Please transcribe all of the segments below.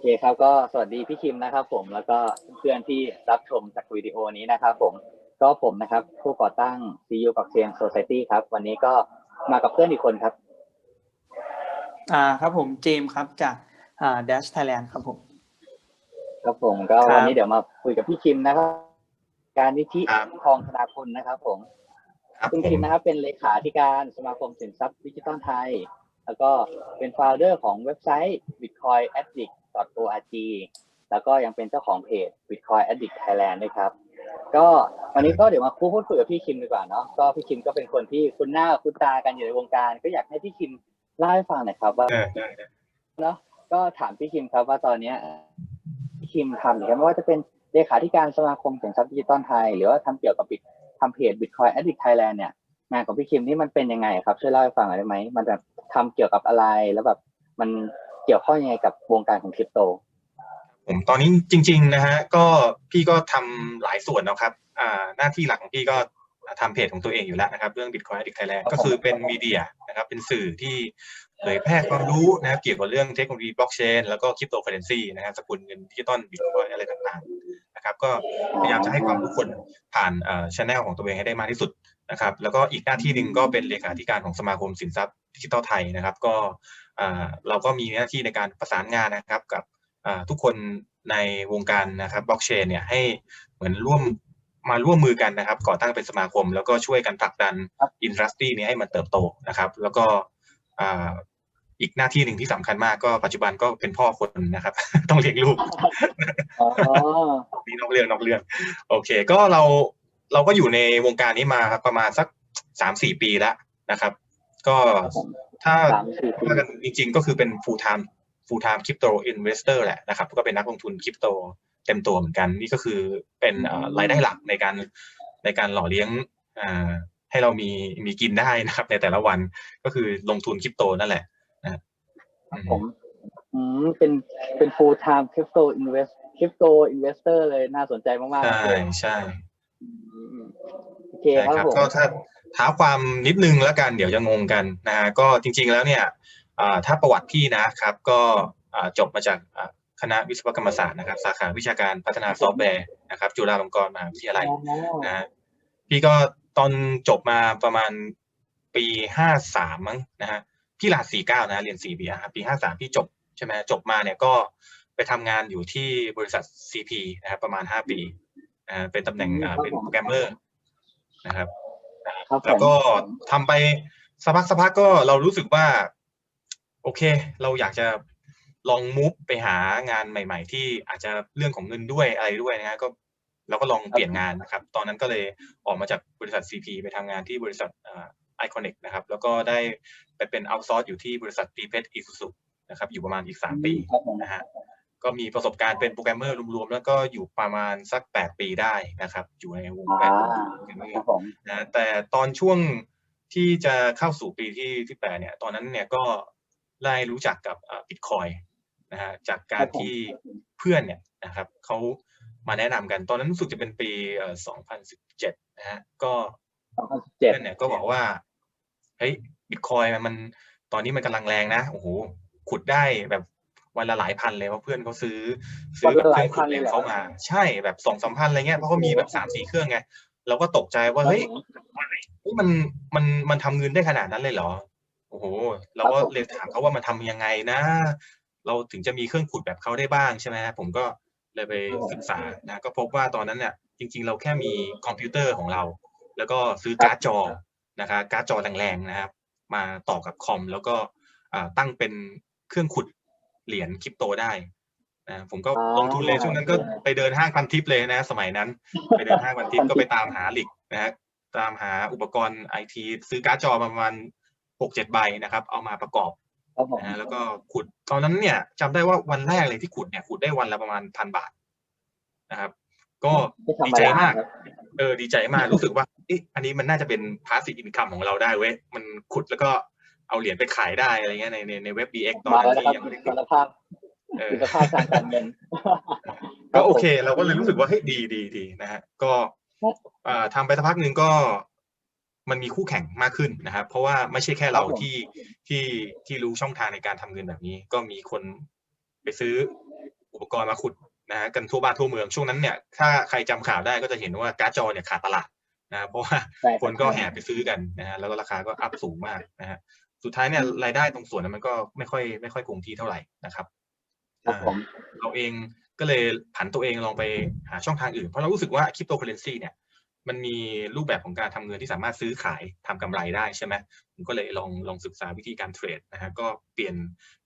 เคครับก็สวัสดีพี่คิมนะครับ ผมแล้วก็เพื่อนที่รับชมจากวิดีโอนี้นะครับ ผมก็ผมนะครับ ผู้ก่อตั้ง CU ปักเซียง Society ครับ วันนี้ก็มากับเพื่อนอีกคนครับ อ่าครับผมเจมส์ครับจากอ่า Dash Thailand ครับผม ครับผมก็ครับ วันนี้เดี๋ยวมาคุยกับพี่คิมนะครับ การนิธิครับ ทองธนาคุณนะครับ ผมครับซึ่งผคิมมนะครับเป็นเลขาธิการสมาคมสินทรัพย์ดิจิทัลไทย แล้วก็เป็นฟ o u เดอร์ของเว็บไซต์ bitcoinaddict.org แล้วก็ยังเป็นเจ้าของเพจ Bitcoin Addict Thailand ด้วยครับ ก็วันนี้ก็เดี๋ยวมาพูดคุยกับพี่คิมดีกว่าเนาะก็พี่คิมก็เป็นคนที่คุ้นหน้าคุ้นตากันอยู่ในวงการ ก็อยากให้พี่คิมเล่าให้ฟังหน่อยครับว่าเออได้ได้เนาะก็ถามพี่คิมครับว่าตอนเนี้ยพี่คิมทำอยู่ไม่ว่าจะเป็นเลขาธิการสมาคมสินทรัพย์ดิจิตอลไทย หรือว่าทำเกี่ยวกับบิตทำเพจ Bitcoin Addict Thailand เนี่ยงานของพี่คิมนี่มันเป็นยังไงครับช่วยเล่าให้ฟังหน่อยได้ไหมมันแบบทำเกี่ยวกับอะไรแล้วแบบมัน เกี่ยวข้องยังไงกับวงการของคริปโตผมตอนนี้จริง ๆ นะฮะก็พี่ก็ทำหลายส่วนนะครับอ่าหน้าที่หลักของพี่ก็ทำเพจของตัวเองอยู่แล้วนะครับ เรื่อง Bitcoin Addict Thailand ครับผมก็คือเป็นมีเดียนะครับเป็นสื่อที่เผยแพร่ความรู้นะครับเกี่ยวกับเรื่องเทคโนโลยีบล็อกเชนแล้วก็คริปโตเคอเรนซีนะครับสกุลเงินดิจิตอลบิตคอยอะไรต่างๆนะครับก็พยายามจะให้ความรู้คนผ่านเอ่อชแนลของตัวเองให้ได้มากที่สุดนะครับแล้วก็อีกหน้าที่หนึ่งก็เป็นเลขาธิการของสมาคมสินทรัพย์ดิจิทัลไทยนะครับ ก็อ่า เราก็มีหน้าที่ในการประสานงานนะครับกับอ่าทุกคนในวงการนะครับบล็อกเชนเนี่ยให้เหมือนร่วมมาร่วมมือกันนะครับ ก่อตั้งเป็นสมาคม แล้วก็ช่วยกันผลักดันครับอินดัสทรีนี้ให้มันเติบโตนะครับ แล้วก็อ่าอีกหน้าที่หนึ่งที่สำคัญมากก็ปัจจุบันก็เป็นพ่อคนนะครับ ต้องเลี้ยงลูกอ๋อนี่นอกเรื่องนอกเรื่อง โอเค ก็เราเราก็อยู่ในวงการนี้มาครับประมาณสักสามสี่ปีแล้วนะครับ ก็ ถ้าสามสี่ปีว่ากันจริงๆก็คือเป็น full time full time crypto investor แหละนะครับ ก็เป็นนักลงทุนคริปโตเต็มตัวเหมือนกัน นี่ก็คือเป็นเอ่อรายได้หลักในการในการหล่อเลี้ยงอ่าให้เรามีมีกินได้นะครับ ในแต่ละวันก็คือลงทุนคริปโตนั่นแหละนะอืมผมอืมเป็นเป็น full time crypto invest crypto investor เลยน่าสนใจมากๆใช่เลยใช่อืมโอเคใช่ครับครับผมก็ถ้าเท้าความนิดนึงแล้วกันเดี๋ยวจะงงกันนะฮะก็จริงๆแล้วเนี่ยถ้าประวัติพี่นะครับ ก็จบมาจากคณะวิศวกรรมศาสตร์นะครับ สาขาวิชาการพัฒนาซอฟต์แวร์นะครับจุฬาลงกรณ์มหาวิทยาลัยนะฮะพี่ก็ตอนจบมาประมาณปีห้าสามมั้งนะฮะพี่ลาสี่เก้านะเรียนสี่ปีอะครับปีห้าสามพี่จบใช่ไหมจบมาเนี่ยก็ไปทำงานอยู่ที่บริษัท CP นะครับประมาณห้าปีนะเป็นตำแหน่งเป็นโปรแกรมเมอร์นะครับ แล้วก็ทำไปสักพักสักพักก็เรารู้สึกว่า โอเค เราอยากจะลองมูฟไปหางานใหม่ ๆ ที่อาจจะเรื่องของเงินด้วยอะไรด้วยนะฮะก็เราก็ลองเปลี่ยนงานนะครับ ตอนนั้นก็เลยออกมาจากบริษัท CP ไปทำงานที่บริษัทไอคอนิกนะครับ แล้วก็ได้ไปเป็นเอาซอร์สอยู่ที่บริษัทตีเพชรอีซูซุนะครับ อยู่ประมาณอีกสามปีครับผมนะฮะ ก็มีประสบการณ์เป็นโปรแกรมเมอร์รวมๆ แล้วก็อยู่ประมาณสักแปดปีได้นะครับ อยู่ในวงอ่าการครับผมนะแต่ตอนช่วงที่จะเข้าสู่ปีที่ที่แปดเนี่ย ตอนนั้นเนี่ยก็ได้รู้จักกับบิตคอยนะฮะจากการที่เพื่อนเนี่ยนะครับเขามาแนะนำกันตอนนั้นรู้สึกจะเป็นปีเอ่อ2017 นะฮะก็เจ็ดเพื่อนเนี่ยก็บอกว่าเฮ้ยบิตคอยมันตอนนี้มันกำลังแรงนะโอ้โหขุดได้แบบ วันละหลายพันเลยเพราะเพื่อนเขาซื้อ ซื้อแบบเครื่องขุดเหรียญเขามา ใช่แบบสองสามพันอะไรเงี้ยเพราะเขามีแบบสามสี่เครื่องไงเราก็ตกใจว่าเฮ้ยเฮ้ยมันมันมันทำเงินได้ขนาดนั้นเลยเหรอโอ้โหเราก็เลยถามเขาว่ามันทำยังไงนะ เราถึงจะมีเครื่องขุดแบบเขาได้บ้างใช่ไหมฮะผมก็เลยไปศึกษานะก็พบว่าตอนนั้นเนี่ยจริง ๆ เราแค่มีคอมพิวเตอร์ของเรา แล้วก็ซื้อการ์ดจอนะคะการ์ดจอแรงๆนะครับ มาต่อกับคอมแล้วก็อ่าตั้งเป็นเครื่องขุด เหรียญคริปโตได้นะผมก็ลงทุนเลยช่วงนั้นก็ไปเดินห้างพันทิปเลยนะ สมัยนั้น ไปเดินห้างพันทิปก็ไปตามหาหลิกนะฮะตามหาอุปกรณ์ไอทีซื้อการ์ดจอมาประมาณหกเจ็ดใบนะครับ เอามาประกอบครับผมนะฮะแล้วก็ขุดตอนนั้นเนี่ยจำได้ว่าวันแรกเลยที่ขุดเนี่ยขุดได้วันละประมาณพันบาทนะครับ ก็ไม่ธรรดีมใจดามากครับเออดีใจมากรู้สึกว่าเอ๊ะอันนี้มันน่าจะเป็นพาสซีฟอินคัมของเราได้เว้ยมันขุดแล้วก็ เอาเหรียญไปขายได้อะไรเงี้ยในในในเว็บ BX ตอนมานั้นแล้วนะที่ครับยังไม่ได้สารภาพเออสารภาพทางการเงินก็โอเค เราก็เลยรู้สึกว่าเฮ้ยดีดีดีนะฮะก็ครับอ่าทำไปสักพักหนึ่งก็มันมีคู่แข่งมากขึ้นนะครับ เพราะว่าไม่ใช่แค่เราครับผมที่ที่ที่รู้ช่องทางในการทำเงินแบบนี้ ก็มีคนไปซื้อกรณ์มาขุดนะฮะกันทั่วบ้านทั่วเมืองช่วงนั้นเนี่ยถ้าใครจำข่าวได้ก็จะเห็นว่าการ์ดจอเนี่ยขาดตลาดนะเพราะว่าใช่รับคนก็แห่ไปซื้อกันนะฮะแล้วก็ราคาก็อัพสูงมากนะฮะ สุดท้ายเนี่ยรายได้ตรงส่วนนั้นมันก็ไม่ค่อยไม่ค่อยคงที่เท่าไหร่นะครับครับผมเราเองก็เลยผันตัวเองลองไปหาช่องทางอื่น เพราะเรารู้สึกว่าคริปโตเคอเรนซีเนี่ยมันมีรูปแบบของการทำเงินที่สามารถซื้อขายทำกำไรได้ใช่ไหมผมก็เลยลองลองศึกษาวิธีการเทรดนะฮะก็เปลี่ยน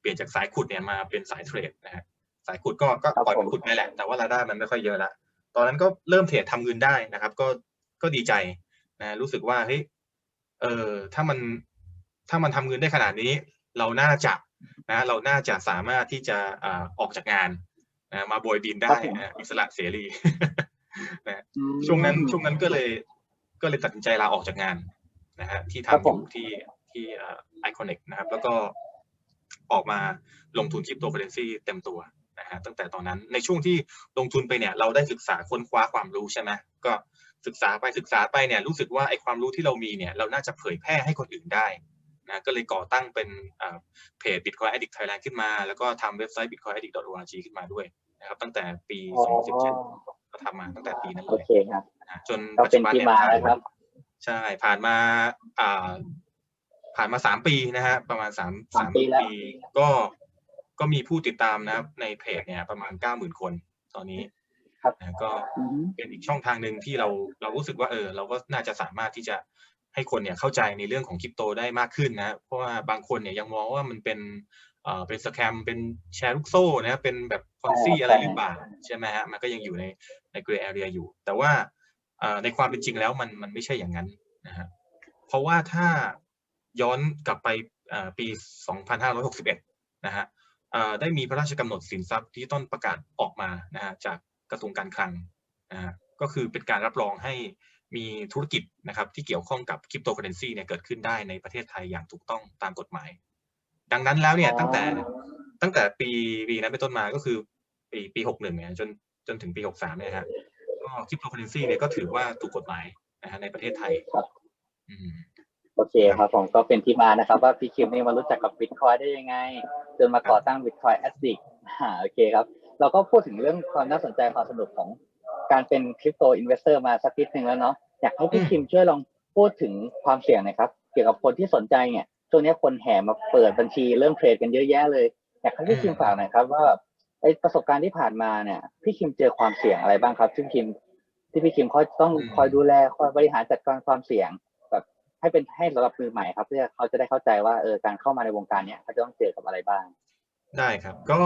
เปลี่ยนจากสายขุดเนี่ยมาเป็นสายเทรดนะฮะสายขุดก็ก็ครับปล่อยมันผมขุดไปแหละ แต่ว่ารายได้มันไม่ค่อยเยอะละตอนนั้นก็เริ่มเทรดทำเงินได้นะครับ ก็ก็ดีใจนะรู้สึกว่าเฮ้ยเออถ้ามัน ถ้ามันทำเงินได้ขนาดนี้ เราน่าจะนะเราน่าจะสามารถที่จะอ่าออกจากงานนะมาโบยบินได้ครับผมนะอิสระเสรีนะอืมช่วงนั้นช่วงนั้นก็เลยก็เลยตัดสินใจลาออกจากงานนะฮะที่ครับทำอผยู่มที่ที่ไอคอนิกนะครับ แล้วก็ออกมาลงทุนคริปโตเคอเรนซีเต็มตัวนะฮะตั้งแต่ตอนนั้นในช่วงที่ลงทุนไปเนี่ย เราได้ศึกษาค้นคว้าความรู้ใช่ไหมก็ศึกษาไปศึกษาไปเนี่ยรู้สึกว่าไอความรู้ที่เรามีเนี่ย เราน่าจะเผยแพร่ให้คนอื่นได้ นะก็เลยก่อตั้งเป็นอ่าเพจ Bitcoin Addict Thailand ขึ้นมา แล้วก็ทำเว็บไซต์ bitcoinaddict.org ขึ้นมาด้วยนะครับ ตั้งแต่ปีอ๋อ2017ก็ทำมาตั้งแต่ปีนั้นโอเลยเคครับนะจนก็ปัจเป็จุนบันที่เนี่ยมาผ่านนะครับใช่ผ่านมาอ่าผ่านมาสามปีนะฮะประมาณสามสามปีแล้วก็ก็มีผู้ติดตามนะครับในเพจเนี่ยประมาณเก้าหมื่นคนตอนนี้ครับนะก็อืมเป็นอีกช่องทางหนึ่งที่เราเรารู้สึกว่าเออเราก็น่าจะสามารถที่จะ ให้คนเนี่ยเข้าใจในเรื่องของคริปโตได้มากขึ้นนะเพราะว่าบางคนเนี่ยยังมองว่ามันเป็นเอ่อเป็นสแคมเป็นแชร์ลูกโซ่นะเป็นแบบพอนซี่ใช่อะไรหรือเปล่าใช่ไหมฮะมันก็ยังอยู่ในในเกรย์แอเรียอยู่ แต่ว่าเอ่อในความเป็นจริงแล้วมันมันไม่ใช่อย่างนั้นนะฮะเพราะว่าถ้าย้อนกลับไปเอ่อปี 2561 นะฮะเอ่อได้มีพระราชกำหนดสินทรัพย์ดิจิตอลประกาศออกมานะฮะจากกระทรวงการคลังนะฮะก็คือเป็นการรับรองให้ มีธุรกิจนะครับที่เกี่ยวข้องกับคริปโตเคอเรนซีเนี่ยเกิดขึ้นได้ในประเทศไทยอย่างถูกต้องตามกฎหมาย ดังนั้นแล้วเนี่ยอ๋อตั้งแต่ตั้งแต่ปีปีนั้นเป็นต้นมาก็คือปีปีหกหนึ่งเนี่ยจนจนถึงปีหกสามเนี่ยฮะก็คริปโตเคอเรนซีเนี่ยก็ถือว่าถูกกฎหมายนะฮะในประเทศไทยครับอืมโอเคครับผมก็เป็นที่มานะครับ ว่าพี่คิมนี่มารู้จักกับบิตคอยได้ยังไง จนมาก่อตั้งบิตคอยแอดดิกอ่าโอเคครับ เราก็พูดถึงเรื่องความน่าสนใจความสนุกของ การเป็นคริปโตอินเวสเตอร์มาสักนิดหนึ่งแล้วเนาะอยากให้พี่อืมคิมช่วยลองพูดถึงความเสี่ยงหน่อยครับ เกี่ยวกับคนที่สนใจเนี่ยช่วงนี้คนแห่มาเปิดบัญชีเริ่มเทรดกันเยอะแยะเลยอยากให้พี่คิมฝากหน่อยครับว่าไอประสบการณ์ที่ผ่านมาเนี่ย พี่คิมเจอความเสี่ยงอะไรบ้างครับที่พี่คิม ที่พี่คิมเขาต้องคอยดูแลคอยบริหารจัดการความเสี่ยงแบบให้เป็นให้สำหรับมือใหม่ครับ เพื่อเขาจะได้เข้าใจว่าเออการเข้ามาในวงการเนี้ยเขาจะต้องเจอกับอะไรบ้าง ได้ครับ ก็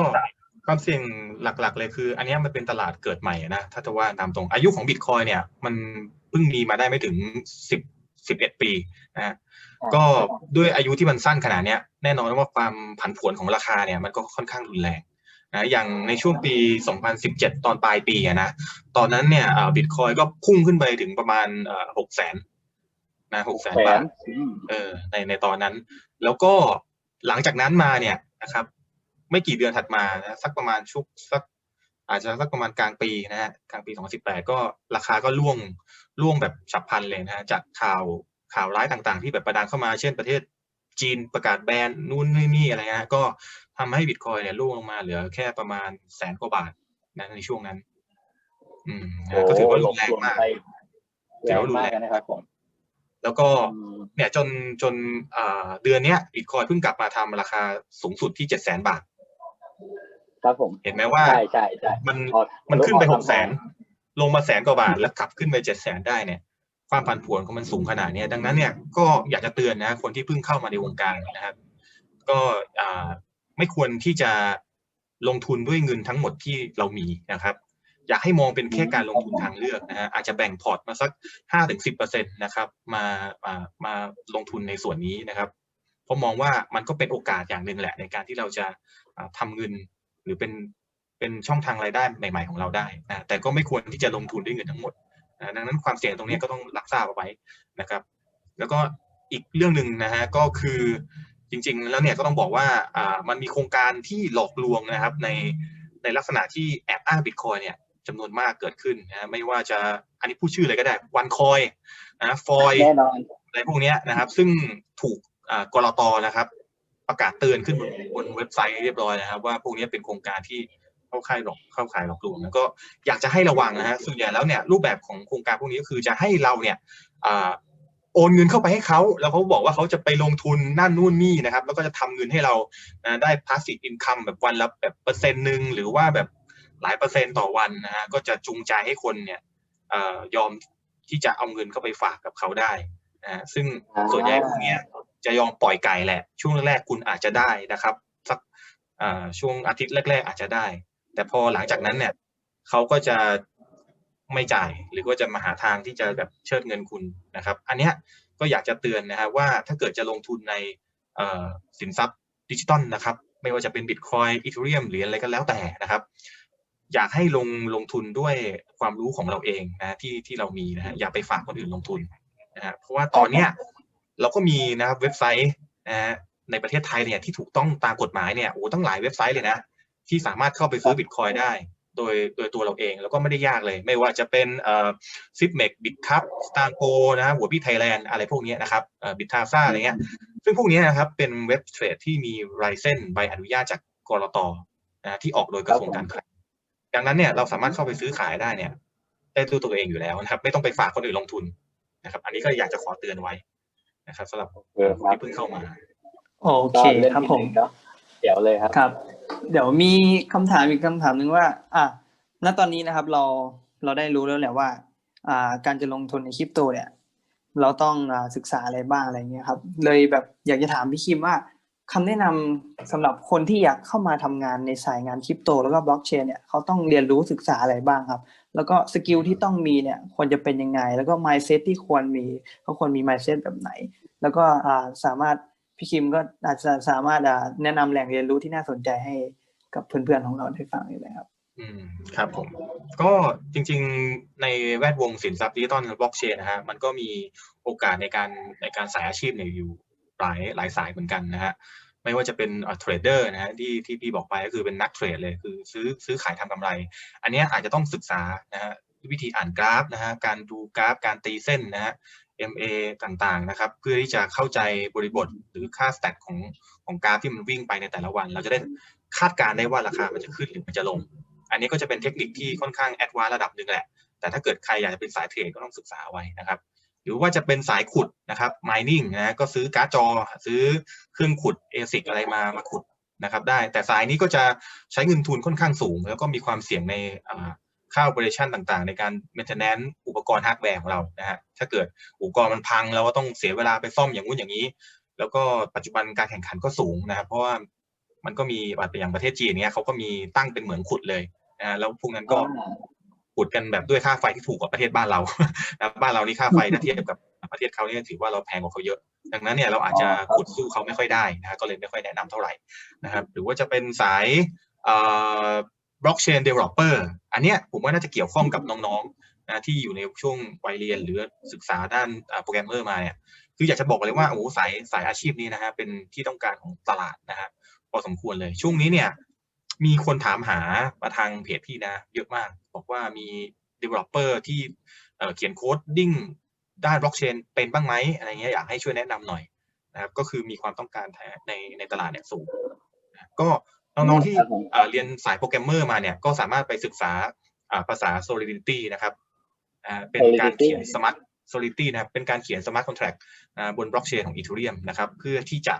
ความเสี่ยงหลักๆ เลยคือ อันเนี้ยมันเป็นตลาดเกิดใหม่นะถ้าจะว่าตามตรงอายุของบิตคอยเนี่ย มันเพิ่งมีมาได้ไม่ถึงสิบสิบเอ็ดปีนะฮะก็ด้วยอายุที่มันสั้นขนาดเนี้ยแน่นอนว่าความผันผวนของราคาเนี่ยมันก็ค่อนข้างรุนแรงนะอย่างในช่วงปี 2017 ตอนปลายปีอะนะตอนนั้นเนี่ยบิตคอยก็พุ่งขึ้นไปถึงประมาณหกแสนนะหกแสนแสบาทนอืมเออในในตอนนั้น แล้วก็หลังจากนั้นมาเนี่ยนะครับ ไม่กี่เดือนถัดมานะสักประมาณชุกสัก อาจจะสักประมาณกลางปีนะฮะกลางปี 2018 ก็ราคาก็ร่วงร่วงแบบฉับพลันเลยนะฮะจากข่าวข่าวร้ายต่างๆ ที่แบบประดานเข้ามาเช่นประเทศจีนประกาศแบนนู่นนี่นี่อะไรฮะก็ทำให้บิตคอยเนี่ยร่วงลงมาเหลือแค่ประมาณแสนกว่าบาทนะในช่วงนั้น อืมนะก็ถือว่ารุนแรงมากไปถืแรองว่ารุนมาแรกงนะครับผมแล้วก็อืมเนี่ยจนจนอ่าเดือนเนี้ยบิตคอยเพิ่งกลับมาทำราคาสูงสุดที่เจ็ดแสนบาท ครับผมเห็นไหมว่าใช่ใช่ใช่มันพอมันขึ้นไปพอหกแสนลงมาแสนกว่าบาทแล้วกลับขึ้นไปเจ็ดแสนได้เนี่ย ความผันผวนของมันสูงขนาดเนี้ยดังนั้นเนี่ยก็อยากจะเตือนนะคนที่เพิ่งเข้ามาในวงการนะครับ ก็อ่าไม่ควรที่จะลงทุนด้วยเงินทั้งหมดที่เรามีนะครับ อยากให้มองเป็นแค่การลงทุนทางเลือกนะฮะอาจจะแบ่งพอร์ตมาสักห้าถึงสิบเปอร์เซ็นตนะครับมามามาลงทุนในส่วนนี้นะครับเพราะมองว่ามันก็เป็นโอกาสอย่างหนึ่งแหละในการที่เราจะอ่าทำเงิน หรือเป็นเป็นช่องทางรายได้ใหม่ ๆ ของเราได้นะแต่ก็ไม่ควรที่จะลงทุนด้วยเงินทั้งหมดนะดังนั้นความเสี่ยงตรงนี้ก็ต้องรักษาเอาไว้นะครับ แล้วก็อีกเรื่องหนึ่งนะฮะก็คือจริง ๆ แล้วเนี่ยก็ต้องบอกว่าอ่ามันมีโครงการที่หลอกลวงนะครับในในลักษณะที่แอบอ้างบิตคอยเนี่ยจำนวนมากเกิดขึ้นนะไม่ว่าจะอันนี้พูดชื่อเลยก็ได้วันคอยนะฟอยแน่นอนอะไรพวกเนี้ยนะครับ ซึ่งถูกอ่ากรตนะครับ ประกาศเตือนขึ้นบนบนเว็บไซต์เรียบร้อยนะครับ ว่าพวกนี้เป็นโครงการที่เข้าข่ายหลอกเข้าข่ายหลอกลวงแล้วก็อยากจะให้ระวังนะฮะส่วนใหญ่แล้วเนี่ยรูปแบบของโครงการพวกนี้ก็คือจะให้เราเนี่ยโอนเงินเข้าไปให้เขาแล้วเขาบอกว่าเขาจะไปลงทุนนั่นนู่นนี่นะครับ แล้วก็จะทำเงินให้เรานะได้ passive income แบบวันละแบบเปอร์เซ็นต์หนึ่งหรือว่าแบบหลายเปอร์เซ็นต์ต่อวันนะฮะก็จะจูงใจให้คนเนี่ยอยอมที่จะเอาเงินเข้าไปฝากกับเขาได้นะซึ่งส่วนใหญ่พวกเนี้ย จะยอมปล่อยไก่แหละ ช่วงแรกๆคุณอาจจะได้นะครับสักช่วงอาทิตย์แรก ๆ อาจจะได้ แต่พอหลังจากนั้นเนี่ยเขาก็จะไม่จ่ายหรือว่าจะมาหาทางที่จะแบบเชิดเงินคุณนะครับ อันเนี้ยก็อยากจะเตือนนะฮะว่าถ้าเกิดจะลงทุนในสินทรัพย์ดิจิตอลนะครับ ไม่ว่าจะเป็นบิตคอยอีเทเรียมหรืออะไรก็แล้วแต่นะครับ อยากให้ลงลงทุนด้วยความรู้ของเราเองนะที่ที่เรามีนะฮะอย่าไปฝากคนอื่นลงทุนนะฮะเพราะว่าตอนเนี้ย เราก็มีนะครับเว็บไซต์นะฮะในประเทศไทยเนี่ยที่ถูกต้องตามกฎหมายเนี่ยโอ้ตั้งหลายเว็บไซต์เลยนะที่สามารถเข้าไปซื้อบิตคอยได้ โดยโดยตัวเราเองแล้วก็ไม่ได้ยากเลย ไม่ว่าจะเป็นเอ่อซิปเมกบิตคัพสตาร์โ o นะหัวพี่ไทยแลนด์อะไรพวกเนี้ยนะครับเอ่อบิตทาซ่าอะไรเงี้ยซึ่งพวกเนี้ยนะครับเป็นเว็บเทรดที่มีไลเซนใบอนุญาตจากกรตนะที่ออกโดยกระทรวงการคลังดังนั้นเนี่ยเราสามารถเข้าไปซื้อขายได้เนี่ยได้ด้วยตัวเองอยู่แล้วนะครับ ไม่ต้องไปฝากคนอื่นลงทุนนะครับ อันนี้ก็อยากจะขอเตือนไว้ นะครับสำหรับเออครับที่เพิ่งเข้ามา โอเคก็เล่นครับที่ผมหนึ่งเนาะเดี๋ยวเลยครับครับ เดี๋ยวมีคำถามอีกคำถามหนึ่งว่า อะณตอนนี้นะครับ เราเราได้รู้แล้วแหละว่า อ่า การจะลงทุนในคริปโตเนี่ย เราต้องอ่าศึกษาอะไรบ้างอะไรเงี้ยครับ เลยแบบอยากจะถามพี่คิมว่าคำแนะนำสำหรับคนที่อยากเข้ามาทำงานในสายงานคริปโต แล้วก็บล็อกเชนเนี่ยเขาต้องเรียนรู้ศึกษาอะไรบ้างครับ แล้วก็สกิลที่ต้องมีเนี่ยควรจะเป็นยังไง แล้วก็ mindset ที่ควรมีเขาควรมี mindset แบบไหน แล้วก็อ่าสามารถพี่คิมก็อาจจะสามารถอ่าแนะนำแหล่งเรียนรู้ที่น่าสนใจให้กับเพื่อนๆของเราได้ฟังได้เลยครับอืมครับผมก็จริงๆในแวดวงสินทรัพย์ดิจิตอลบล็อกเชนนะฮะมันก็มีโอกาสในการในการสายอาชีพเนี่ยอยู่หลายหลายสายเหมือนกันนะฮะ ไม่ว่าจะเป็นเทรดเดอร์นะฮะที่ที่พี่บอกไปก็คือเป็นนักเทรดเลยคือซื้อซื้อขายทำกำไร อันนี้อาจจะต้องศึกษานะฮะวิธีอ่านกราฟนะฮะการดูกราฟการตีเส้นนะฮะ MA ต่างๆนะครับ เพื่อที่จะเข้าใจบริบทหรือค่าสแตทของของกราฟที่มันวิ่งไปในแต่ละวัน เราจะได้คาดการณ์ได้ว่าราคามันจะขึ้นหรือมันจะลง อันนี้ก็จะเป็นเทคนิคที่ค่อนข้างแอดวานซ์ระดับหนึ่งแหละ แต่ถ้าเกิดใครอยากจะเป็นสายเทรดก็ต้องศึกษาไว้นะครับ หรือว่าจะเป็นสายขุดนะครับ mining นะก็ซื้อการ์ดจอ ซื้อเครื่องขุด ASIC อะไรมามาขุดนะครับ ได้แต่สายนี้ก็จะใช้เงินทุนค่อนข้างสูง แล้วก็มีความเสี่ยงในค่า operation ต่างๆ ในการ maintenance อุปกรณ์ฮาร์ดแวร์ของเรานะฮะถ้าเกิดอุปกรณ์มันพังเราก็ต้องเสียเวลาไปซ่อมอย่างนู้นอย่างนี้ แล้วก็ปัจจุบันการแข่งขันก็สูงนะครับ เพราะว่ามันก็มีอย่างประเทศจีนเนี้ยเขาก็มีตั้งเป็นเหมืองขุดเลยนะแล้วพวกนั้นก็ ขุดกันแบบด้วยค่าไฟที่ถูกกว่าประเทศบ้านเรานะบ้านเรานี่ค่าไฟถ้าเทียบกับประเทศเขาเนี่ยถือว่าเราแพงกว่าเขาเยอะ ดังนั้นเนี่ยเราอาจจะขุดสู้เขาไม่ค่อยได้นะฮะก็เลยไม่ค่อยแนะนำเท่าไหร่นะครับ หรือว่าจะเป็นสายเอ่อบล็อกเชนเดเวลลอปเปอร์อันเนี้ยผมว่าน่าจะเกี่ยวข้องกับน้องๆนะที่อยู่ในช่วงวัยเรียนหรือศึกษาด้านโปรแกรมเมอร์มาเนี่ยคืออยากจะบอกเลยว่าโอ้โหสายสายอาชีพนี้นะฮะเป็นที่ต้องการของตลาดนะฮะพอสมควรเลยช่วงนี้เนี่ย มีคนถามหามาทางเพจพี่นะ เยอะมาก บอกว่ามี developer ที่เอ่อเขียนโค้ดดิ้งด้านบล็อกเชนเป็นบ้างไหมอะไรเงี้ยอยากให้ช่วยแนะนำหน่อยนะครับ ก็คือมีความต้องการแท้ในในตลาดเนี่ยสูงนะก็น้องๆที่ครับผมเอ่อเรียนสายโปรแกรมเมอร์มาเนี่ยก็สามารถไปศึกษาอ่าภาษา Solidity นะครับอ่าเป็นการเขียน Smart Solidity นะครับเป็นการเขียน Smart Contract อ่าบนบล็อกเชนของ Ethereum นะครับ เพื่อที่จะ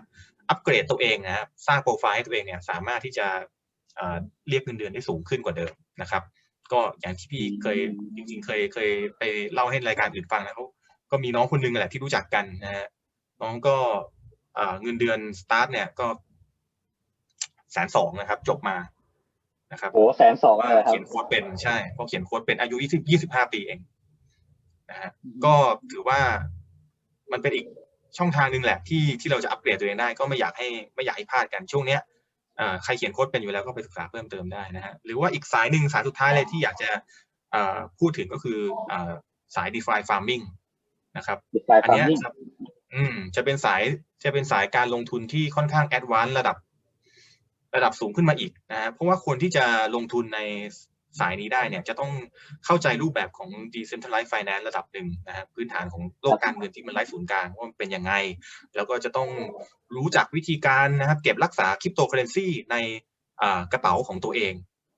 อัปเกรดตัวเองนะครับ สร้างโปรไฟล์ให้ตัวเองเนี่ยสามารถที่จะ เอ่อเรียกเงินเดือนได้สูงขึ้นกว่าเดิมนะครับ ก็อย่างที่พี่เคยจริง ๆ เคยเคยไปเล่าให้รายการอื่นฟังนะเขาก็มีน้องคนหนึงแหละที่รู้จักกันนะฮะน้องก็เอ่อเงินเดือนสตาร์ทเนี่ยก็แสนสองนะครับ จบมานะครับโอ้แสนสองว่าเลยครับเขียนโค้ดเป็นใช่เพราะเขียนโค้ดเป็นอายุยี่สิบยี่สิบห้าปีเองนะฮะก็ถือว่ามันเป็นอีกช่องทางหนึ่งแหละที่ที่เราจะอัปเกรดตัวเองได้ก็ไม่อยากให้ไม่อยากให้พลาดกันช่วงเนี้ยเอ่อ ใครเขียนโค้ดเป็นอยู่แล้วก็ไปศึกษาเพิ่มเติมได้นะฮะหรือว่าอีกสายหนึ่งสายสุดท้ายเลยที่อยากจะเอ่อพูดถึงก็คือเอ่อสาย DeFi Farming นะครับบิตคอยอันฟาร์เนี้ยมิ่งครับอืมจะเป็นสายจะเป็นสายการลงทุนที่ค่อนข้างแอดวานซ์ระดับ ระดับสูงขึ้นมาอีกนะฮะเพราะว่าคนที่จะลงทุนใน สายนี้ได้เนี่ยจะต้องเข้าใจรูปแบบของ decentralized finance ระดับหนึ่งนะฮะพื้นฐานของโลกการเงินที่มันไร้ศูนย์กลางว่ามันเป็นยังไง แล้วก็จะต้องรู้จักวิธีการนะครับเก็บรักษาคริปโตเคอเรนซีในกระเป๋าของตัวเอง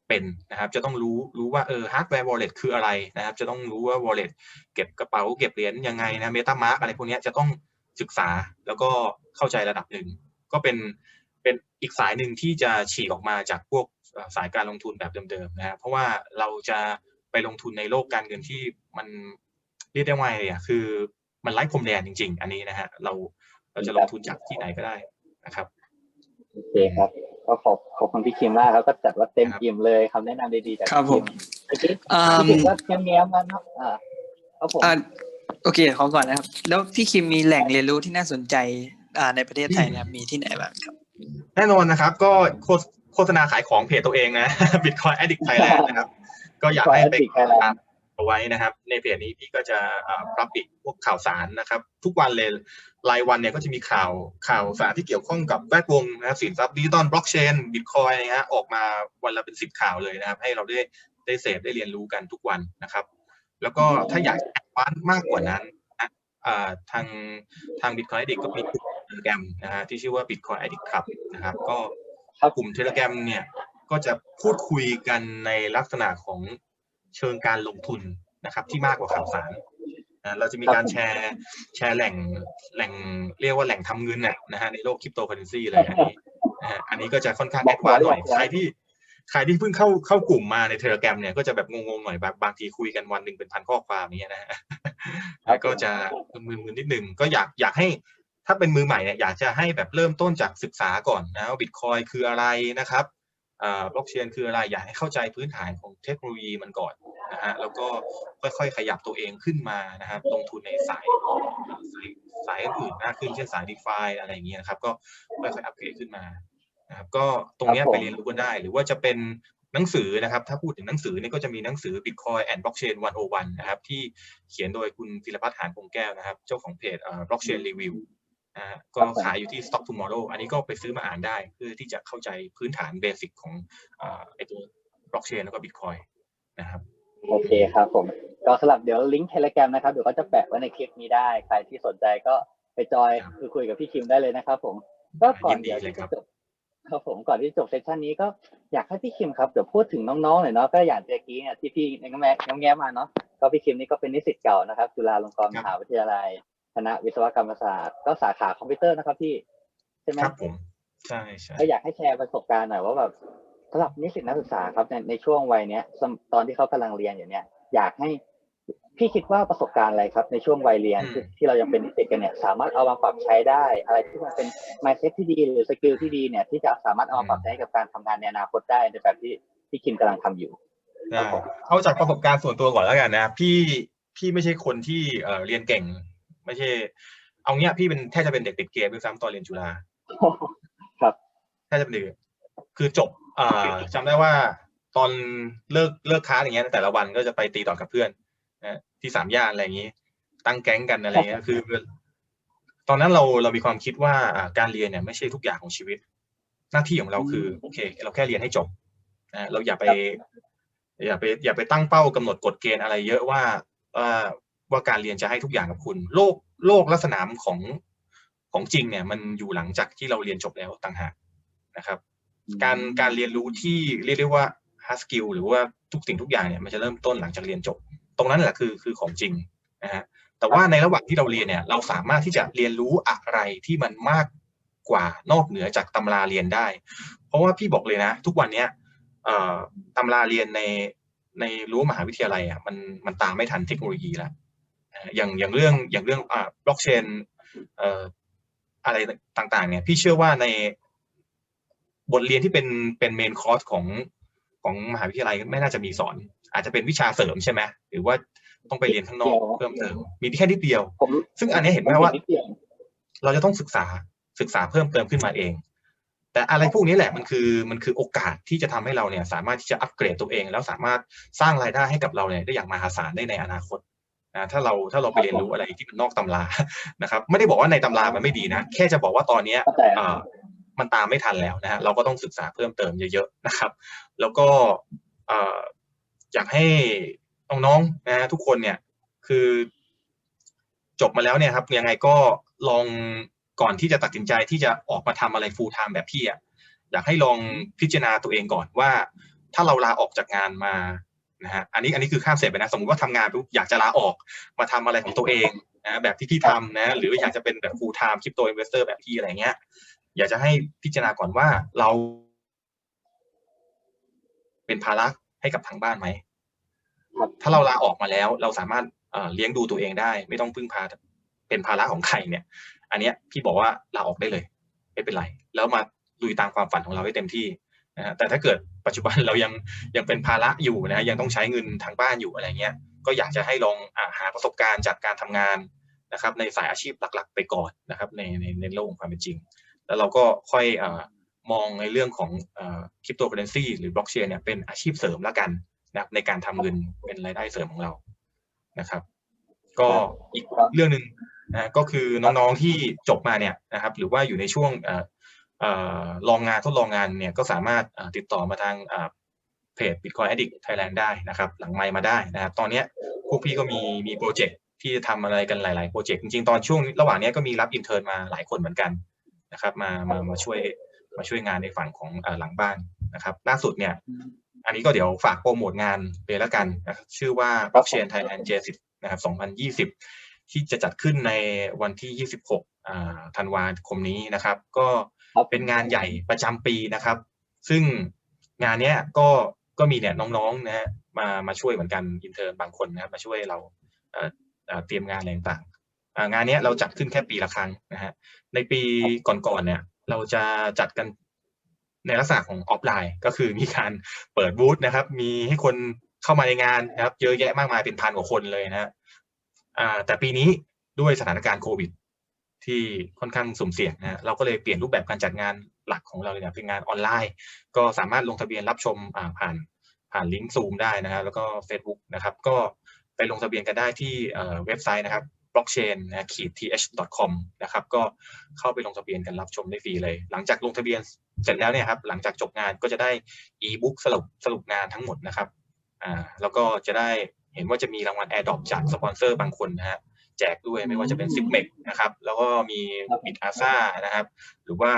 เป็นนะครับจะต้องรู้รู้ว่าเออฮาร์ดแวร์ wallet คืออะไรนะครับ จะต้องรู้ว่า wallet เก็บกระเป๋าเก็บเหรียญยังไงนะเมตามาร์กอะไรพวกนี้จะต้องศึกษาแล้วก็เข้าใจระดับหนึ่ง ก็เป็นเป็นอีกสายหนึ่งที่จะฉีกออกมาจากพวก สายการลงทุนแบบเดิมๆนะฮะเพราะว่าเราจะไปลงทุนในโลกการเงินที่มันเรียกได้ว่าไงอะคือมันไร้พรมแดนจริง ๆ อันนี้นะฮะเราเราจะลงทุนจากที่ไหนก็ได้นะครับโอเคครับก็ขอบขอบคุณพี่คิมมากครับก็จัดว่าเต็มครับอิ่มเลยคำแนะนำดีๆจากครับผมพี่คิมอ่าพี่คิมก็แง้มๆมาครับอ่าครับผมอ่าโอเคขอก่อนนะครับ แล้วพี่คิมมีแหล่งเรียนรู้ที่น่าสนใจอ่าในประเทศไทยเนะครับมีที่ไหนบ้างครับแน่นอนนะครับ ก็โฆษโฆษณาขายของเพจตัวเองนะ Bitcoin Addict Thailand นะครับ ก็อยากให้ไป Bitcoin Addict Thailand เอาไว้นะครับ ในเพจนี้พี่ก็จะรับปิดพวกข่าวสารนะครับ ทุกวันเลยรายวันเนี่ยก็จะมีข่าวข่าวสารที่เกี่ยวข้องกับแวดวงนะครับสินทรัพย์ดิจิตอลบล็อกเชนบิตคอยนะฮะออกมาวันละเป็นสิบข่าวเลยนะครับ ให้เราได้ได้เสพได้เรียนรู้กันทุกวันนะครับ แล้วก็ถ้าอยากแอดวานซ์มากกว่านั้นนะอ่าทางทาง Bitcoin Addict ก็มีกลุ่มเทเลแกรมนะฮะที่ชื่อว่า Bitcoin Addict Club นะครับ ก็ ครับกลุ่มเทเลแกรมเนี่ยก็จะพูดคุยกันในลักษณะของเชิงการลงทุนนะครับ ที่มากกว่าข่าวสารนะเราจะมีการแชร์แชร์แหล่งแหล่งเรียกว่าแหล่งทำเงินน่ะนะฮะในโลกคริปโตเคอเรนซีเลยอันนี้นะฮะอันนี้ก็จะค่อนข้างบแออกดวานซ์หน่อยบอกไว้ใครที่ใครที่เพิ่งเข้าเข้ากลุ่มมาในเทเลแกรมเนี่ยก็จะแบบงงๆหน่อยแบบบางทีคุยกันวันหนึ่งเป็นพันข้อความอย่างเงี้ยนะฮะแล้วก็จะมือมือนิดนึงก็อยากอยากให้ ถ้าเป็นมือใหม่เนี่ยอยากจะให้แบบเริ่มต้นจากศึกษาก่อนนะว่าบิตคอยคืออะไรนะครับบล็อกเชนคืออะไรอยากให้เข้าใจพื้นฐานของเทคโนโลยีมันก่อนนะฮะแล้วก็ค่อยๆขยับตัวเองขึ้นมานะครับลงทุนในสายสายสายอื่นๆมากขึ้นเช่นสาย d e f i อะไรอย่างเงี้ยนะครับก็ค่อยๆอัปเกรดขึ้นมานะครับก็ตรงเนี้ยไปเรียนรู้กันได้ หรือว่าจะเป็นหนังสือนะครับ ถ้าพูดถึงหนังสือเนี่ยก็จะมีหนังสือ Bitcoin and Blockchain 101 นะครับ ที่เขียนโดยคุณธีรพัฒน์หานพงแก้วนะครับ เจ้าของเพจเอ่อ Blockchain Review ก็ขายอยู่ที่ Stock Tomorrow อันนี้ก็ไปซื้อมาอ่านได้ เพื่อที่จะเข้าใจพื้นฐานเบสิกของเอ่อไอตัว Blockchain แล้วก็ Bitcoin นะครับโอเคครับผมก็สำหรับเดี๋ยวลิงก์เทเล a m นะครับเดี๋ยวก็จะแปะไว้ในคลิปนี้ได้ ใครที่สนใจก็ไปจอยครับคือคุยกับพี่คิมได้เลยนะครับผมก็ก่อนยินดีเดี๋ยวเลยครับจะจบครับผมก่อนที่จะจบเซสชันนี้ก็อยากให้พี่คิมครับเดี๋ยวพูดถึงน้องๆหน่อยเนาะก็อย่างเมื่อกี้เนี่ยที่พี่น้องแม่น้องแง้มมาเนาะก็พี่คิมนี่ก็เป็นนิสิตเก่านะครับจุฬาลงกรณ์มหาวิทยาลัย คณะวิศวกรรมศาสตร์ ก็สาขาคอมพิวเตอร์นะครับพี่ใช่ไหมครับผมใช่ใช่ก็อยากให้แชร์ประสบการณ์หน่อยว่าแบบสำหรับนิสิตนักศึกษาครับในในช่วงวัยเนี้ยสำตอนที่เขากำลังเรียนอยู่เนี้ยอยากให้พี่คิดว่าประสบการณ์อะไรครับ ในช่วงวัยเรียนที่ที่เรายังเป็นนิสิตกันเนี่ย สามารถเอามาปรับใช้ได้ อะไรที่มันเป็น mindset ที่ดีหรือสกิลที่ดีเนี่ย ที่จะสามารถเอามาปรับใช้กับการทำงานในอนาคตได้ในแบบที่ที่คิมกำลังทำอยู่ได้เอาจากประสบการณ์ส่วนตัวก่อนแล้วกันนะ พี่พี่ไม่ใช่คนที่เอ่อเรียนเก่ง ไม่ใช่ เอาเงี้ยพี่เป็นแทบจะเป็นเด็กติดเกมด้วยซ้ำตอนเรียนจุฬาครับแทบจะเป็นเด็กคือจบอ่าจำได้ว่าตอนเลิกเลิกค้าสอย่างเงี้ยแต่ละวันก็จะไปตีต่อกับเพื่อนนะที่สามย่านอะไรอย่างงี้ ตั้งแก๊งกันอะไรเงี้ยคือ ตอนนั้นเราเรามีความคิดว่าอ่าการเรียนเนี่ยไม่ใช่ทุกอย่างของชีวิต หน้าที่ของเราคือโอเค เราแค่เรียนให้จบนะเราอย่าไปอย่าไปอย่าไปตั้งเป้ากำหนดกฎเกณฑ์อะไรเยอะว่าว่า ว่าการเรียนจะให้ทุกอย่างกับคุณ โลกโลกลักษณะของของจริงเนี่ย มันอยู่หลังจากที่เราเรียนจบแล้วต่างหากนะครับ การการเรียนรู้ที่เรียกได้ว่า hard skill หรือว่าทุกสิ่งทุกอย่างเนี่ยมันจะเริ่มต้นหลังจากเรียนจบ ตรงนั้นแหละคือคือของจริงนะฮะแต่ว่าในระหว่างที่เราเรียนเนี่ย เราสามารถที่จะเรียนรู้อะไรที่มันมากกว่านอกเหนือจากตำราเรียนได้ เพราะว่าพี่บอกเลยนะ ทุกวันเนี้ยเอ่อตำราเรียนในในรั้วมหาวิทยาลัยอะมันมันตามไม่ทันเทคโนโลยีแล้ว อ่าอย่างอย่างเรื่องอย่างเรื่องอ่าบล็อกเชนเอ่ออะไรต่างๆ เนี่ย พี่เชื่อว่าในบทเรียนที่เป็นเป็นเมนคอร์สของของมหาวิทยาลัยไม่น่าจะมีสอน อาจจะเป็นวิชาเสริมใช่ไหมหรือว่าต้องไปเรียนข้างนอกเพิ่มเติมมีแค่นิดเดียวผมซึ่งอันนี้เห็นไหมว่าผดเดียวเราจะต้องศึกษาศึกษาเพิ่มเติมขึ้นมาเอง แต่อะไรพวกนี้แหละมันคือมันคือโอกาสที่จะทำให้เราเนี่ย สามารถที่จะอัปเกรดตัวเอง แล้วสามารถสร้างรายได้ให้กับเราเนี่ยได้อย่างมหาศาลได้ในอนาคต นะถ้าเราถ้าเราไปเรียนรู้อะไรที่มันนอกตำรานะครับ ไม่ได้บอกว่าในตำรามันไม่ดีนะ แค่จะบอกว่าตอนเนี้ยเข้าใจเอ่อมันตามไม่ทันแล้วนะฮะเราก็ต้องศึกษาเพิ่มเติมเยอะๆนะครับ แล้วก็เอ่ออยากให้น้องๆนะฮะทุกคนเนี่ยคือจบมาแล้วเนี่ยครับยังไงก็ลองก่อนที่จะตัดสินใจที่จะออกมาทำอะไร full time แบบพี่อะอยากให้ลองพิจารณาตัวเองก่อนว่า ถ้าเราลาออกจากงานมา นะฮะอันนี้อันนี้คือข้ามเสร็จไปนะสมมติว่าทำงานปุ๊บอยากจะลาออกมาทำอะไรของตัวเองนะแบบที่พี่ทำนะหรืออยากจะเป็นแบบ full time crypto investor แบบพี่อะไรเงี้ย อยากจะให้พิจารณาก่อนว่าเรา เป็นภาระให้กับทางบ้านไหมถ้าเราลาออกมาแล้วเราสามารถเอ่อเลี้ยงดูตัวเองได้ ไม่ต้องพึ่งพาเป็นภาระของใครเนี่ย อันเนี้ยพี่บอกว่าลาออกได้เลย ไม่เป็นไร แล้วมาลุยตามความฝันของเราให้เต็มที่ นะฮะแต่ถ้าเกิดปัจจุบันเรายังยังเป็นภาระอยู่นะฮะยังต้องใช้เงินทางบ้านอยู่อะไรเงี้ยก็อยากจะให้ลองอหาประสบการณ์จากการทำงานนะครับ ในสายอาชีพหลักๆ ไปก่อนนะครับในในในโลกของความเป็นจริง แล้วเราก็ค่อยอมองในเรื่องของคริปโตเคอเรนซีหรือบล็อกเชนเนี่ยเป็นอาชีพเสริมแล้วกันนะครับในการทำเงินเป็นรายได้เสริมของเรานะครับ ก็อีกเรื่องหนึ่งนะก็คือน้องๆที่จบมาเนี่ยนะครับ หรือว่าอยู่ในช่วง ลองงานทดลองงานเนี่ยก็สามารถติดต่อมาทางเพจ Bitcoin Addict Thailand ได้นะครับ หลังไมมาได้นะครับ ตอนนี้พวกพี่ก็มีมีโปรเจกต์ที่จะทำอะไรกันหลาย ๆ โปรเจกต์จริง ๆ ตอนช่วงระหว่างนี้ก็มีรับอินเทอร์มาหลายคนเหมือนกันนะครับ มามามาช่วยมาช่วยงานในฝั่งของอหลังบ้านนะครับ ล่าสุดเนี่ย อันนี้ก็เดี๋ยวฝากโปรโมทงานไปแล้วกันนะครับชื่อว่า Blockchain Thailand J10 นะครับ 2020 ที่จะจัดขึ้นในวันที่ 26ธันวาคมนี้นะครับ ก็ เป็นงานใหญ่ประจำปีนะครับ ซึ่งงานเนี้ยก็ก็มีเนี่ยน้องๆนะฮะมามาช่วยเหมือนกันอินเทอร์บางคนนะครับมาช่วยเราเตรียมงานอะไรต่างงานนี้เราจัดขึ้นแค่ปีละครั้งนะฮะในปีก่อนๆเนี่ยเราจะจัดกันในลักษณะของออฟไลน์ ก็คือมีการเปิดบูธนะครับ มีให้คนเข้ามาในงานนะครับ เยอะแยะมากมายเป็นพันกว่าคนเลยนะฮะแต่ปีนี้ด้วยสถานการณ์โควิด ที่ค่อนข้างสุ่มเสี่ยงนะเราก็เลยเปลี่ยนรูปแบบการจัดงานหลักของเราเลยนี่ยเป็นงานออนไลน์ ก็สามารถลงทะเบียนรับชมผ่านผ่านลิงก์ซูมได้นะครับแล้วก็ Facebook นะครับ ก็ไปลงทะเบียนกันได้ที่เอ่อเว็บไซต์นะครับ blockchain นะขีด th com นะครับก็เข้าไปลงทะเบียนกันรับชมได้ฟรีเลย หลังจากลงทะเบียนเสร็จแล้วเนี่ยครับหลังจากจบงานก็จะได้ e-book สรุปสรุปงานทั้งหมดนะครับอ่าแล้วก็จะได้เห็นว่าจะมีรางวัล AirDrop จากสปอนเซอร์บางคนนะฮะ แจกด้วยไม่ว่าจะเป็นอืมซิปเมกนะครับแล้วก็มีบิดอาซ่านะครับ หรือว่า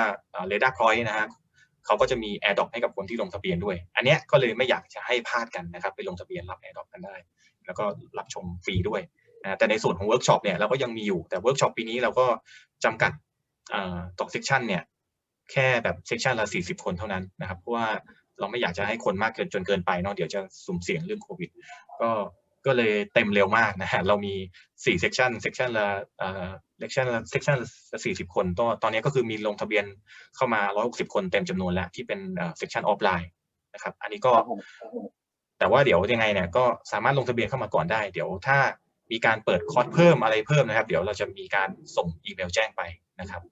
เรดาร์พอยต์นะครับเขาก็จะมี a อ r d r o p ให้กับคนที่ลงทะเบียนด้วย อันเนี้ยก็เลยไม่อยากจะให้พลาดกันนะครับ ไปลงทะเบียนรับ a อ r d r o p กันได้ แล้วก็รับชมฟรีด้วยนะแต่ในส่วนของเวิร์กช็อปเนี่ยเราก็ยังมีอยู่แต่เวิร์กช็อปปีนี้เราก็จำกัดเอ่อต่อเซกชันเนี่ยแค่แบบเซกชันละ 40 คนเท่านั้นนะครับเพราะว่าเราไม่อยากจะให้คนมากเกินจนเกินไปเนาะเดี๋ยวจะสุ่มเสี่ยงเรื่องโควิด ก็ ก็เลยเต็มเร็วมากนะฮะเรามี4เซกชันเซกชันละเอ่อเซกชันละเซกชันละ40คนตอนตอนนี้ก็คือมีลงทะเบียนเข้ามา 160 คนเต็มจำนวนแล้วที่เป็นเซกชันออฟไลน์นะครับ อันนี้ก็ แต่ว่าเดี๋ยวยังไงเนี่ยก็สามารถลงทะเบียนเข้ามาก่อนได้ เดี๋ยวถ้ามีการเปิดคอร์สเพิ่มอะไรเพิ่มนะครับ เดี๋ยวเราจะมีการส่งอีเมลแจ้งไปนะครับ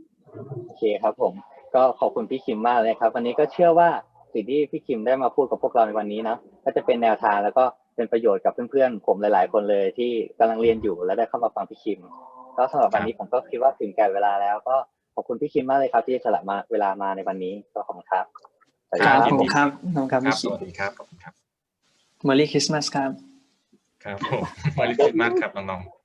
โอเคครับผมก็ขอบคุณพี่คิมมากเลยครับ วันนี้ก็เชื่อว่าสิ่งที่พี่คิมได้มาพูดกับพวกเราในวันนี้นะก็จะเป็นแนวทางแล้วก็ เป็นประโยชน์กับเพื่อนๆผมหลาย ๆ คนเลยที่กำลังเรียนอยู่และได้เข้ามาฟังพี่คิม ก็สำหรับวันนี้ผมก็คิดว่าถึงแก่เวลาแล้ว ก็ขอบคุณพี่คิมมากเลยครับที่สละมาเวลามาในวันนี้ก็ขอบคุณครับสวัสดีคครัรับบผมครับขอบคุณครับครัพี่บสคิมวัสดีครับขอบคุณครับ Merry Christmas ครับครับผมมาริคริสต์มาสครับน้องๆ